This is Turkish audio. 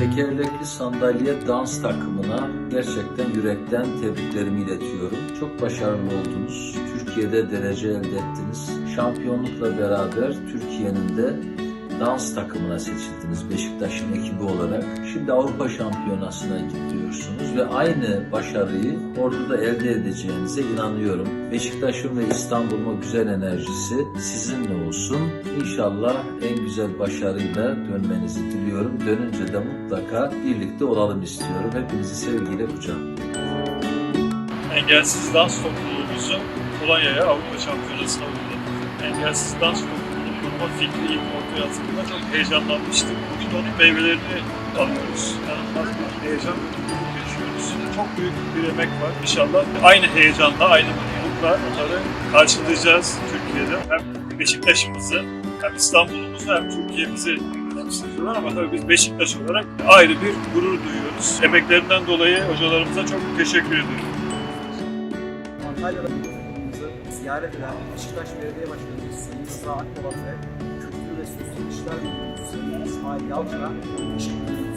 Tekerlekli sandalye dans takımına gerçekten yürekten tebriklerimi iletiyorum. Çok başarılı oldunuz. Türkiye'de derece elde ettiniz. Şampiyonlukla beraber Türkiye'nin de dans takımına seçildiniz Beşiktaş'ın ekibi olarak. Şimdi Avrupa Şampiyonası'na gidiyorsunuz ve aynı başarıyı orada da elde edeceğinize inanıyorum. Beşiktaş'ın ve İstanbul'un güzel enerjisi sizinle olsun. İnşallah en güzel başarıyla dönmenizi diliyorum. Dönünce de mutlaka birlikte olalım istiyorum. Hepinizi sevgiyle kucaklıyorum. Engelsiz Dans Topluluğumuzu Polonya'ya Avrupa Şampiyonası'na uğurladık. Engelsiz Dans Topluluğu'nu kurma fikri ilk ortaya atıldığında çok heyecanlanmıştık. Bugün onun meyvelerini alıyoruz. İnanılmaz bir heyecan yaşıyoruz. Çok büyük bir emek var. İnşallah aynı heyecanla, aynı mutlulukla onları karşılayacağız Türkiye'de. Hem Beşiktaş'ımızı, hem İstanbul'umuzu, hem Türkiye'mizi temsil ediyorlar ama tabii biz Beşiktaş olarak ayrı bir gurur duyuyoruz. Emeklerinden dolayı hocalarımıza çok teşekkür ediyorum. Antalya'da takımımızı ziyaret eden Beşiktaş Belediye Başkanımız Sayın Sıra Akpolat ve Kültür ve Sosyal İşler Müdürümüz Sayın İsmail Yalçın'a teşekkür ediyorum.